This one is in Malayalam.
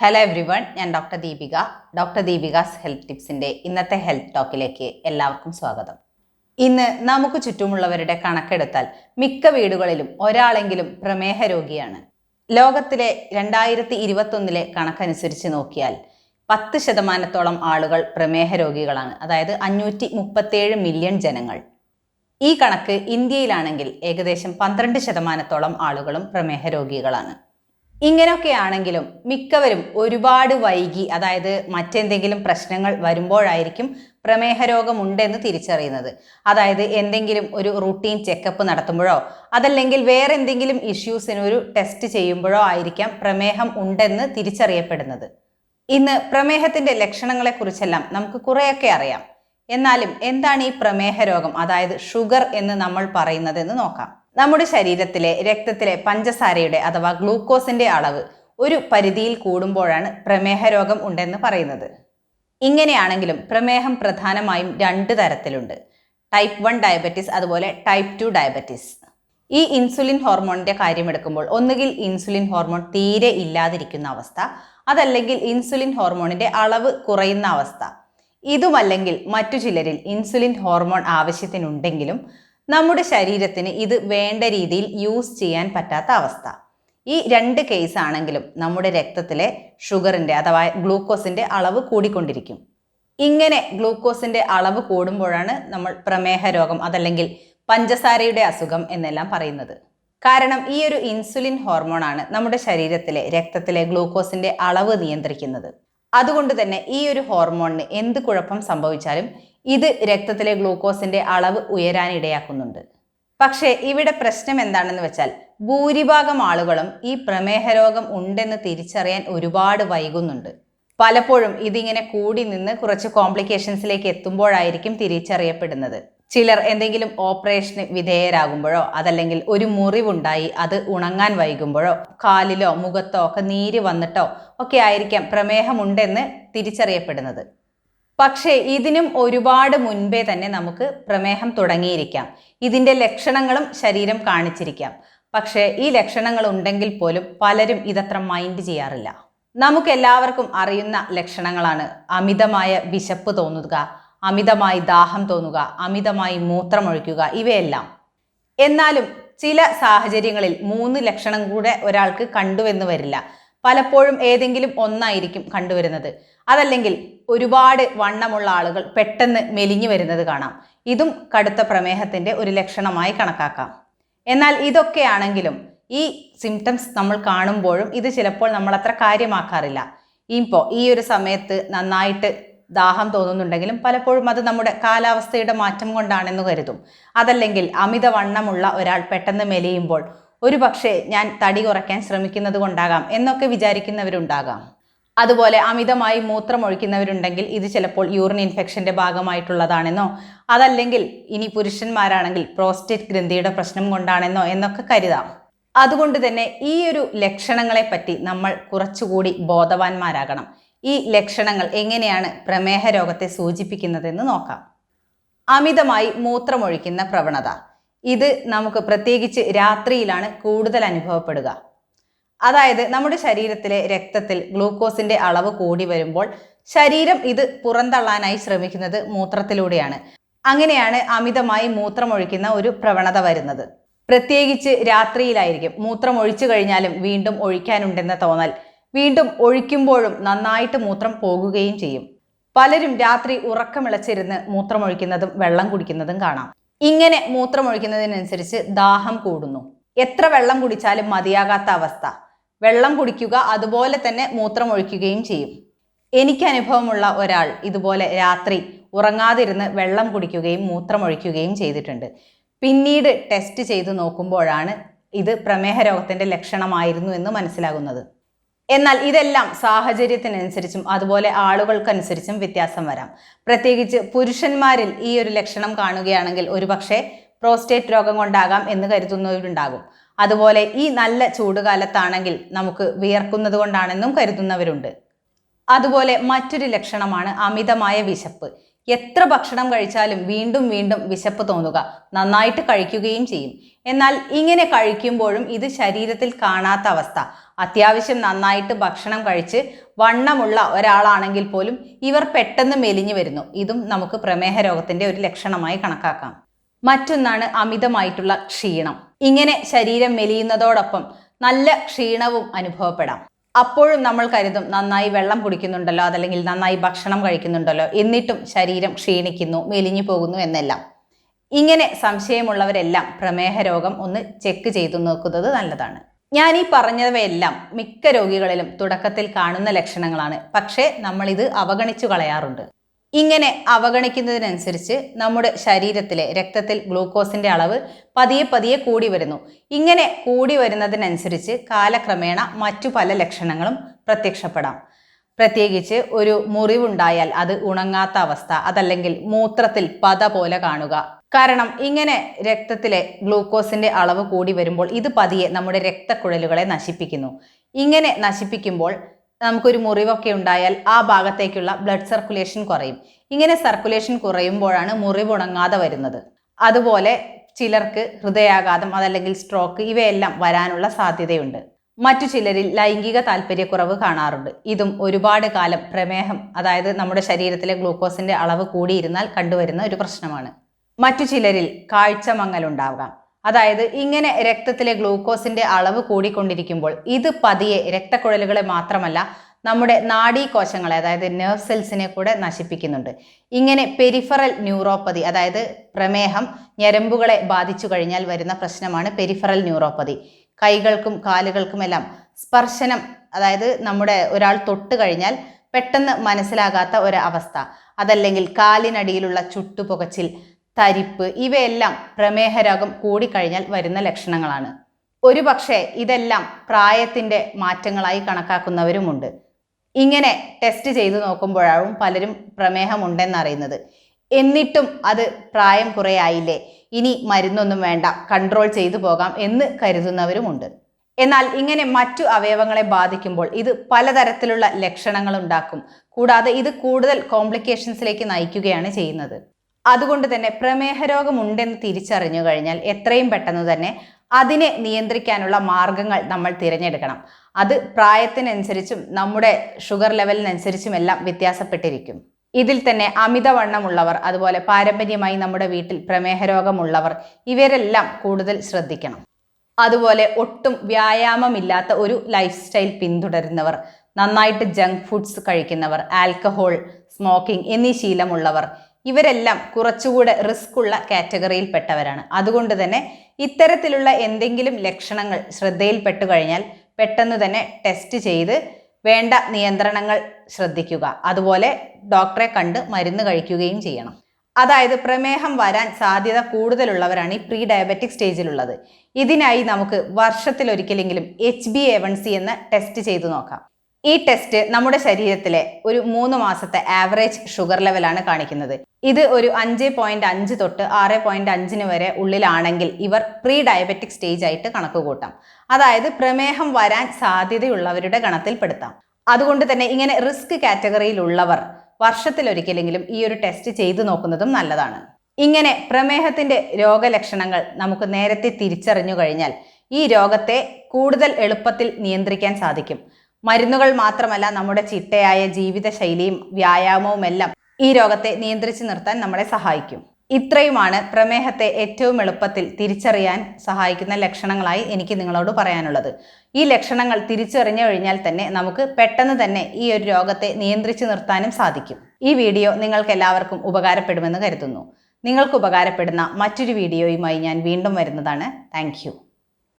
ഹലോ എവ്രി വൺ ഞാൻ doctor Deepika. Doctor Deepika's health ടിപ്സിന്റെ ഇന്നത്തെ ഹെൽത്ത് ടോക്കിലേക്ക് എല്ലാവർക്കും സ്വാഗതം. ഇന്ന് നമുക്ക് ചുറ്റുമുള്ളവരുടെ കണക്കെടുത്താൽ മിക്ക വീടുകളിലും ഒരാളെങ്കിലും പ്രമേഹ രോഗിയാണ്. ലോകത്തിലെ രണ്ടായിരത്തി ഇരുപത്തൊന്നിലെ കണക്കനുസരിച്ച് നോക്കിയാൽ പത്ത് ശതമാനത്തോളം ആളുകൾ പ്രമേഹ രോഗികളാണ്. അതായത് അഞ്ഞൂറ്റി മുപ്പത്തേഴ് മില്യൺ ജനങ്ങൾ. ഈ കണക്ക് ഇന്ത്യയിലാണെങ്കിൽ ഏകദേശം പന്ത്രണ്ട് ശതമാനത്തോളം ആളുകളും പ്രമേഹ രോഗികളാണ്. ഇങ്ങനെയൊക്കെയാണെങ്കിലും മിക്കവരും ഒരുപാട് വൈകി അതായത് മറ്റെന്തെങ്കിലും പ്രശ്നങ്ങൾ വരുമ്പോഴായിരിക്കും പ്രമേഹ രോഗമുണ്ടെന്ന് തിരിച്ചറിയുന്നത്. അതായത് എന്തെങ്കിലും ഒരു റൂട്ടീൻ ചെക്കപ്പ് നടത്തുമ്പോഴോ അതല്ലെങ്കിൽ വേറെ എന്തെങ്കിലും ഇഷ്യൂസിന് ഒരു ടെസ്റ്റ് ചെയ്യുമ്പോഴോ ആയിരിക്കാം പ്രമേഹം ഉണ്ടെന്ന് തിരിച്ചറിയപ്പെടുന്നത്. ഇന്ന് പ്രമേഹത്തിന്റെ ലക്ഷണങ്ങളെക്കുറിച്ചെല്ലാം നമുക്ക് കുറേയൊക്കെ അറിയാം. എന്നാലും എന്താണ് ഈ പ്രമേഹ രോഗം അതായത് ഷുഗർ എന്ന് നമ്മൾ പറയുന്നതെന്ന് നോക്കാം. നമ്മുടെ ശരീരത്തിലെ രക്തത്തിലെ പഞ്ചസാരയുടെ അഥവാ ഗ്ലൂക്കോസിന്റെ അളവ് ഒരു പരിധിയിൽ കൂടുമ്പോഴാണ് പ്രമേഹ രോഗം ഉണ്ടെന്ന് പറയുന്നത്. ഇങ്ങനെയാണെങ്കിലും പ്രമേഹം പ്രധാനമായും രണ്ട് തരത്തിലുണ്ട്. ടൈപ്പ് വൺ ഡയബറ്റീസ് അതുപോലെ ടൈപ്പ് ടു ഡയബറ്റീസ് ഈ ഇൻസുലിൻ ഹോർമോണിന്റെ കാര്യമെടുക്കുമ്പോൾ ഒന്നുകിൽ ഇൻസുലിൻ ഹോർമോൺ തീരെ ഇല്ലാതിരിക്കുന്ന അവസ്ഥ അതല്ലെങ്കിൽ ഇൻസുലിൻ ഹോർമോണിന്റെ അളവ് കുറയുന്ന അവസ്ഥ. ഇതുമല്ലെങ്കിൽ മറ്റു ചിലരിൽ ഇൻസുലിൻ ഹോർമോൺ ആവശ്യത്തിനുണ്ടെങ്കിലും നമ്മുടെ ശരീരത്തിന് ഇത് വേണ്ട രീതിയിൽ യൂസ് ചെയ്യാൻ പറ്റാത്ത അവസ്ഥ. ഈ രണ്ട് കേസ് ആണെങ്കിലും നമ്മുടെ രക്തത്തിലെ ഷുഗറിന്റെ അഥവാ ഗ്ലൂക്കോസിന്റെ അളവ് കൂടിക്കൊണ്ടിരിക്കും. ഇങ്ങനെ ഗ്ലൂക്കോസിന്റെ അളവ് കൂടുമ്പോഴാണ് നമ്മൾ പ്രമേഹ രോഗം അതല്ലെങ്കിൽ പഞ്ചസാരയുടെ അസുഖം എന്നെല്ലാം പറയുന്നത്. കാരണം ഈ ഒരു ഇൻസുലിൻ ഹോർമോണാണ് നമ്മുടെ ശരീരത്തിലെ രക്തത്തിലെ ഗ്ലൂക്കോസിന്റെ അളവ് നിയന്ത്രിക്കുന്നത്. അതുകൊണ്ട് തന്നെ ഈ ഒരു ഹോർമോണിന് എന്ത് കുഴപ്പം സംഭവിച്ചാലും ഇത് രക്തത്തിലെ ഗ്ലൂക്കോസിന്റെ അളവ് ഉയരാനിടയാക്കുന്നുണ്ട്. പക്ഷേ ഇവിടെ പ്രശ്നം എന്താണെന്ന് വെച്ചാൽ ഭൂരിഭാഗം ആളുകളും ഈ പ്രമേഹ രോഗം ഉണ്ടെന്ന് തിരിച്ചറിയാൻ ഒരുപാട് വൈകുന്നുണ്ട്. പലപ്പോഴും ഇതിങ്ങനെ കൂടി നിന്ന് കുറച്ച് കോംപ്ലിക്കേഷൻസിലേക്ക് എത്തുമ്പോഴായിരിക്കും തിരിച്ചറിയപ്പെടുന്നത്. ചിലർ എന്തെങ്കിലും ഓപ്പറേഷന് വിധേയരാകുമ്പോഴോ അതല്ലെങ്കിൽ ഒരു മുറിവുണ്ടായി അത് ഉണങ്ങാൻ വൈകുമ്പോഴോ കാലിലോ മുഖത്തോ ഒക്കെ നീര് വന്നിട്ടോ ഒക്കെ ആയിരിക്കാം പ്രമേഹമുണ്ടെന്ന് തിരിച്ചറിയപ്പെടുന്നത്. പക്ഷേ ഇതിനും ഒരുപാട് മുൻപേ തന്നെ നമുക്ക് പ്രമേഹം തുടങ്ങിയിരിക്കാം. ഇതിന്റെ ലക്ഷണങ്ങളും ശരീരം കാണിച്ചിരിക്കാം. പക്ഷേ ഈ ലക്ഷണങ്ങൾ ഉണ്ടെങ്കിൽ പോലും പലരും ഇതത്ര മൈൻഡ് ചെയ്യാറില്ല. നമുക്ക് എല്ലാവർക്കും അറിയുന്ന ലക്ഷണങ്ങളാണ്. അമിതമായ വിശപ്പ് തോന്നുക അമിതമായി ദാഹം തോന്നുക അമിതമായി മൂത്രമൊഴിക്കുക ഇവയെല്ലാം. എന്നാലും ചില സാഹചര്യങ്ങളിൽ മൂന്ന് ലക്ഷണം കൂടെ ഒരാൾക്ക് കണ്ടുവെന്ന് വരില്ല. പലപ്പോഴും ഏതെങ്കിലും ഒന്നായിരിക്കും കണ്ടുവരുന്നത്. അതല്ലെങ്കിൽ ഒരുപാട് വണ്ണമുള്ള ആളുകൾ പെട്ടെന്ന് മെലിഞ്ഞു വരുന്നത് കാണാം. ഇതും കടുത്ത പ്രമേഹത്തിന്റെ ഒരു ലക്ഷണമായി കണക്കാക്കാം. എന്നാൽ ഇതൊക്കെയാണെങ്കിലും ഈ സിംറ്റംസ് നമ്മൾ കാണുമ്പോഴും ഇത് ചിലപ്പോൾ നമ്മൾ അത്ര കാര്യമാക്കാറില്ല. ഇപ്പോൾ ഈ ഒരു സമയത്ത് നന്നായിട്ട് ദാഹം തോന്നുന്നുണ്ടെങ്കിലും പലപ്പോഴും അത് നമ്മുടെ കാലാവസ്ഥയുടെ മാറ്റം കൊണ്ടാണെന്ന് കരുതും. അതല്ലെങ്കിൽ അമിതവണ്ണമുള്ള ഒരാൾ പെട്ടെന്ന് മെലിയുമ്പോൾ ഒരു പക്ഷേ ഞാൻ തടി കുറയ്ക്കാൻ ശ്രമിക്കുന്നത് കൊണ്ടാകാം എന്നൊക്കെ വിചാരിക്കുന്നവരുണ്ടാകാം. അതുപോലെ അമിതമായി മൂത്രം ഒഴിക്കുന്നവരുണ്ടെങ്കിൽ ഇത് ചിലപ്പോൾ യൂറിൻ ഇൻഫെക്ഷന്റെ ഭാഗമായിട്ടുള്ളതാണെന്നോ അതല്ലെങ്കിൽ ഇനി പുരുഷന്മാരാണെങ്കിൽ പ്രോസ്റ്റേറ്റ് ഗ്രന്ഥിയുടെ പ്രശ്നം കൊണ്ടാണെന്നോ എന്നൊക്കെ കരുതാം. അതുകൊണ്ട് തന്നെ ഈ ഒരു ലക്ഷണങ്ങളെ പറ്റി നമ്മൾ കുറച്ചുകൂടി ബോധവാന്മാരാകണം. ഈ ലക്ഷണങ്ങൾ എങ്ങനെയാണ് പ്രമേഹ രോഗത്തെ സൂചിപ്പിക്കുന്നതെന്ന് നോക്കാം. അമിതമായി മൂത്രമൊഴിക്കുന്ന പ്രവണത. ഇത് നമുക്ക് പ്രത്യേകിച്ച് രാത്രിയിലാണ് കൂടുതൽ അനുഭവപ്പെടുക. അതായത് നമ്മുടെ ശരീരത്തിലെ രക്തത്തിൽ ഗ്ലൂക്കോസിന്റെ അളവ് കൂടി വരുമ്പോൾ ശരീരം ഇത് പുറന്തള്ളാനായി ശ്രമിക്കുന്നത് മൂത്രത്തിലൂടെയാണ്. അങ്ങനെയാണ് അമിതമായി മൂത്രമൊഴിക്കുന്ന ഒരു പ്രവണത വരുന്നത്. പ്രത്യേകിച്ച് രാത്രിയിലായിരിക്കും മൂത്രം ഒഴിച്ചു കഴിഞ്ഞാലും വീണ്ടും ഒഴിക്കാനുണ്ടെന്ന തോന്നൽ. വീണ്ടും ഒഴിക്കുമ്പോഴും നന്നായിട്ട് മൂത്രം പോകുകയും ചെയ്യും. പലരും രാത്രി ഉറക്കമിളച്ചിരുന്ന് മൂത്രമൊഴിക്കുന്നതും വെള്ളം കുടിക്കുന്നതും കാണാം. ഇങ്ങനെ മൂത്രമൊഴിക്കുന്നതിനനുസരിച്ച് ദാഹം കൂടുന്നു. എത്ര വെള്ളം കുടിച്ചാലും മതിയാകാത്ത അവസ്ഥ. വെള്ളം കുടിക്കുക അതുപോലെ തന്നെ മൂത്രമൊഴിക്കുകയും ചെയ്യും. എനിക്ക് അനുഭവമുള്ള ഒരാൾ ഇതുപോലെ രാത്രി ഉറങ്ങാതിരുന്ന് വെള്ളം കുടിക്കുകയും മൂത്രമൊഴിക്കുകയും ചെയ്തിട്ടുണ്ട്. പിന്നീട് ടെസ്റ്റ് ചെയ്ത് നോക്കുമ്പോഴാണ് ഇത് പ്രമേഹ രോഗത്തിന്റെ ലക്ഷണമായിരുന്നു എന്ന് മനസ്സിലാകുന്നത്. എന്നാൽ ഇതെല്ലാം സാഹചര്യത്തിനനുസരിച്ചും അതുപോലെ ആളുകൾക്കനുസരിച്ചും വ്യത്യാസം വരാം. പ്രത്യേകിച്ച് പുരുഷന്മാരിൽ ഈ ഒരു ലക്ഷണം കാണുകയാണെങ്കിൽ ഒരുപക്ഷെ പ്രോസ്റ്റേറ്റ് രോഗം കൊണ്ടാകാം എന്ന് കരുതുന്നവരുണ്ടാകും. അതുപോലെ ഈ നല്ല ചൂടുകാലത്താണെങ്കിൽ നമുക്ക് വിയർക്കുന്നത് കൊണ്ടാണെന്നും കരുതുന്നവരുണ്ട്. അതുപോലെ മറ്റൊരു ലക്ഷണമാണ് അമിതമായ വിശപ്പ്. എത്ര ഭക്ഷണം കഴിച്ചാലും വീണ്ടും വീണ്ടും വിശപ്പ് തോന്നുക. നന്നായിട്ട് കഴിക്കുകയും ചെയ്യും. എന്നാൽ ഇങ്ങനെ കഴിക്കുമ്പോഴും ഇത് ശരീരത്തിൽ കാണാത്ത അവസ്ഥ. അത്യാവശ്യം നന്നായിട്ട് ഭക്ഷണം കഴിച്ച് വണ്ണമുള്ള ഒരാളാണെങ്കിൽ പോലും ഇവർ പെട്ടെന്ന് മെലിഞ്ഞു വരുന്നു. ഇതും നമുക്ക് പ്രമേഹ രോഗത്തിന്റെ ഒരു ലക്ഷണമായി കണക്കാക്കാം. മറ്റൊന്നാണ് അമിതമായിട്ടുള്ള ക്ഷീണം. ഇങ്ങനെ ശരീരം മെലിയുന്നതോടൊപ്പം നല്ല ക്ഷീണവും അനുഭവപ്പെടാം. അപ്പോഴും നമ്മൾ കരുതും നന്നായി വെള്ളം കുടിക്കുന്നുണ്ടല്ലോ അതല്ലെങ്കിൽ നന്നായി ഭക്ഷണം കഴിക്കുന്നുണ്ടല്ലോ എന്നിട്ടും ശരീരം ക്ഷീണിക്കുന്നു മെലിഞ്ഞു പോകുന്നു എന്നെല്ലാം. ഇങ്ങനെ സംശയമുള്ളവരെല്ലാം പ്രമേഹ രോഗം ഒന്ന് ചെക്ക് ചെയ്തു നോക്കുന്നത് നല്ലതാണ്. ഞാൻ ഈ പറഞ്ഞവയെല്ലാം മിക്ക രോഗികളിലും തുടക്കത്തിൽ കാണുന്ന ലക്ഷണങ്ങളാണ്. പക്ഷേ നമ്മൾ ഇത് അവഗണിച്ചു കളയാറുണ്ട്. ഇങ്ങനെ അവഗണിക്കുന്നതിനനുസരിച്ച് നമ്മുടെ ശരീരത്തിലെ രക്തത്തിൽ ഗ്ലൂക്കോസിന്റെ അളവ് പതിയെ പതിയെ കൂടി വരുന്നു. ഇങ്ങനെ കൂടി വരുന്നതിനനുസരിച്ച് കാലക്രമേണ മറ്റു പല ലക്ഷണങ്ങളും പ്രത്യക്ഷപ്പെടാം. പ്രത്യേകിച്ച് ഒരു മുറിവുണ്ടായാൽ അത് ഉണങ്ങാത്ത അവസ്ഥ അതല്ലെങ്കിൽ മൂത്രത്തിൽ പത പോലെ കാണുക കാരണം ഇങ്ങനെ രക്തത്തിലെ ഗ്ലൂക്കോസിന്റെ അളവ് കൂടി വരുമ്പോൾ ഇത് പതിയെ നമ്മുടെ രക്തക്കുഴലുകളെ നശിപ്പിക്കുന്നു. ഇങ്ങനെ നശിപ്പിക്കുമ്പോൾ നമുക്കൊരു മുറിവൊക്കെ ഉണ്ടായാൽ ആ ഭാഗത്തേക്കുള്ള ബ്ലഡ് സർക്കുലേഷൻ കുറയും. ഇങ്ങനെ സർക്കുലേഷൻ കുറയുമ്പോഴാണ് മുറിവുണങ്ങാതെ വരുന്നത്. അതുപോലെ ചിലർക്ക് ഹൃദയാഘാതം അതല്ലെങ്കിൽ സ്ട്രോക്ക് ഇവയെല്ലാം വരാനുള്ള സാധ്യതയുണ്ട്. മറ്റു ചിലരിൽ ലൈംഗിക താല്പര്യക്കുറവ് കാണാറുണ്ട്. ഇതും ഒരുപാട് കാലം പ്രമേഹം അതായത് നമ്മുടെ ശരീരത്തിലെ ഗ്ലൂക്കോസിന്റെ അളവ് കൂടിയിരുന്നാൽ കണ്ടുവരുന്ന ഒരു പ്രശ്നമാണ്. മറ്റു ചിലരിൽ കാഴ്ച മങ്ങലുണ്ടാകാം അതായത് ഇങ്ങനെ രക്തത്തിലെ ഗ്ലൂക്കോസിന്റെ അളവ് കൂടിക്കൊണ്ടിരിക്കുമ്പോൾ ഇത് പതിയെ രക്തക്കുഴലുകളെ മാത്രമല്ല നമ്മുടെ നാഡീകോശങ്ങളെ അതായത് നെർവ് സെൽസിനെ കൂടെ നശിപ്പിക്കുന്നുണ്ട്. ഇങ്ങനെ പെരിഫറൽ ന്യൂറോപ്പതി അതായത് പ്രമേഹം ഞരമ്പുകളെ ബാധിച്ചു കഴിഞ്ഞാൽ വരുന്ന പ്രശ്നമാണ് പെരിഫറൽ ന്യൂറോപ്പതി കൈകൾക്കും കാലുകൾക്കുമെല്ലാം സ്പർശനം അതായത് നമ്മുടെ ഒരാൾ തൊട്ട് കഴിഞ്ഞാൽ പെട്ടെന്ന് മനസ്സിലാകാത്ത ഒരു അവസ്ഥ അതല്ലെങ്കിൽ കാലിനടിയിലുള്ള ചുട്ടുപുകച്ചിൽ തരിപ്പ് ഇവയെല്ലാം പ്രമേഹ രോഗം കൂടിക്കഴിഞ്ഞാൽ വരുന്ന ലക്ഷണങ്ങളാണ്. ഒരു പക്ഷേ ഇതെല്ലാം പ്രായത്തിന്റെ മാറ്റങ്ങളായി കണക്കാക്കുന്നവരുമുണ്ട്. ഇങ്ങനെ ടെസ്റ്റ് ചെയ്തു നോക്കുമ്പോഴാവും പലരും പ്രമേഹമുണ്ടെന്നറിയുന്നത്. എന്നിട്ടും അത് പ്രായം കുറയായില്ലേ? ഇനി മരുന്നൊന്നും വേണ്ട കൺട്രോൾ ചെയ്തു പോകാം എന്ന് കരുതുന്നവരുമുണ്ട്. എന്നാൽ ഇങ്ങനെ മറ്റു അവയവങ്ങളെ ബാധിക്കുമ്പോൾ ഇത് പലതരത്തിലുള്ള ലക്ഷണങ്ങൾ ഉണ്ടാക്കും കൂടാതെ ഇത് കൂടുതൽ കോംപ്ലിക്കേഷൻസിലേക്ക് നയിക്കുകയാണ് ചെയ്യുന്നത്. അതുകൊണ്ട് തന്നെ പ്രമേഹ രോഗമുണ്ടെന്ന് തിരിച്ചറിഞ്ഞു കഴിഞ്ഞാൽ എത്രയും പെട്ടെന്ന് തന്നെ അതിനെ നിയന്ത്രിക്കാനുള്ള മാർഗങ്ങൾ നമ്മൾ തിരഞ്ഞെടുക്കണം. അത് പ്രായത്തിനനുസരിച്ചും നമ്മുടെ ഷുഗർ ലെവലിനനുസരിച്ചും എല്ലാം വ്യത്യാസപ്പെട്ടിരിക്കും. ഇതിൽ തന്നെ അമിതവണ്ണമുള്ളവർ അതുപോലെ പാരമ്പര്യമായി നമ്മുടെ വീട്ടിൽ പ്രമേഹ രോഗമുള്ളവർ ഇവരെല്ലാം കൂടുതൽ ശ്രദ്ധിക്കണം. അതുപോലെ ഒട്ടും വ്യായാമമില്ലാത്ത ഒരു ലൈഫ് സ്റ്റൈൽ പിന്തുടരുന്നവർ നന്നായിട്ട് ജങ്ക് ഫുഡ്സ് കഴിക്കുന്നവർ ആൽക്കഹോൾ സ്മോക്കിംഗ് എന്നീ ശീലമുള്ളവർ ഇവരെല്ലാം കുറച്ചുകൂടെ റിസ്ക് ഉള്ള കാറ്റഗറിയിൽപ്പെട്ടവരാണ്. അതുകൊണ്ട് തന്നെ ഇത്തരത്തിലുള്ള എന്തെങ്കിലും ലക്ഷണങ്ങൾ ശ്രദ്ധയിൽപ്പെട്ടു കഴിഞ്ഞാൽ പെട്ടെന്ന് തന്നെ ടെസ്റ്റ് ചെയ്ത് വേണ്ട നിയന്ത്രണങ്ങൾ ശ്രദ്ധിക്കുക. അതുപോലെ ഡോക്ടറെ കണ്ട് മരുന്ന് കഴിക്കുകയും ചെയ്യണം. അതായത് പ്രമേഹം വരാൻ സാധ്യത കൂടുതലുള്ളവരാണ് ഈ പ്രീ ഡയബറ്റിക് സ്റ്റേജിലുള്ളത്. ഇതിനായി നമുക്ക് വർഷത്തിലൊരിക്കലെങ്കിലും H B A one C എന്ന ടെസ്റ്റ് ചെയ്തു നോക്കാം. ഈ ടെസ്റ്റ് നമ്മുടെ ശരീരത്തിലെ ഒരു മൂന്ന് മാസത്തെ ആവറേജ് ഷുഗർ ലെവലാണ് കാണിക്കുന്നത്. ഇത് ഒരു അഞ്ച് പോയിന്റ് അഞ്ച് തൊട്ട് ആറ് പോയിന്റ് അഞ്ചിന് വരെ ഉള്ളിലാണെങ്കിൽ ഇവർ പ്രീ ഡയബറ്റിക് സ്റ്റേജ് ആയിട്ട് കണക്ക് കൂട്ടാം. അതായത് പ്രമേഹം വരാൻ സാധ്യതയുള്ളവരുടെ ഗണത്തിൽ ഗണത്തിൽപ്പെടുത്താം. അതുകൊണ്ട് തന്നെ ഇങ്ങനെ റിസ്ക് കാറ്റഗറിയിലുള്ളവർ വർഷത്തിലൊരിക്കലെങ്കിലും ഈ ഒരു ടെസ്റ്റ് ചെയ്തു നോക്കുന്നതും നല്ലതാണ്. ഇങ്ങനെ പ്രമേഹത്തിന്റെ രോഗലക്ഷണങ്ങൾ നമുക്ക് നേരത്തെ തിരിച്ചറിഞ്ഞു കഴിഞ്ഞാൽ ഈ രോഗത്തെ കൂടുതൽ എളുപ്പത്തിൽ നിയന്ത്രിക്കാൻ സാധിക്കും. മരുന്നുകൾ മാത്രമല്ല നമ്മുടെ ചിട്ടയായ ജീവിതശൈലിയും വ്യായാമവും എല്ലാം ഈ രോഗത്തെ നിയന്ത്രിച്ചു നിർത്താൻ നമ്മളെ സഹായിക്കും. ഇത്രയുമാണ് പ്രമേഹത്തെ ഏറ്റവും എളുപ്പത്തിൽ തിരിച്ചറിയാൻ സഹായിക്കുന്ന ലക്ഷണങ്ങളായി എനിക്ക് നിങ്ങളോട് പറയാനുള്ളത്. ഈ ലക്ഷണങ്ങൾ തിരിച്ചറിഞ്ഞു കഴിഞ്ഞാൽ തന്നെ നമുക്ക് പെട്ടെന്ന് തന്നെ ഈ ഒരു രോഗത്തെ നിയന്ത്രിച്ചു നിർത്താനും സാധിക്കും. ഈ വീഡിയോ നിങ്ങൾക്ക് എല്ലാവർക്കും ഉപകാരപ്പെടുമെന്ന് കരുതുന്നു. നിങ്ങൾക്ക് ഉപകാരപ്പെടുന്ന മറ്റൊരു വീഡിയോയുമായി ഞാൻ വീണ്ടും വരുന്നതാണ്. താങ്ക്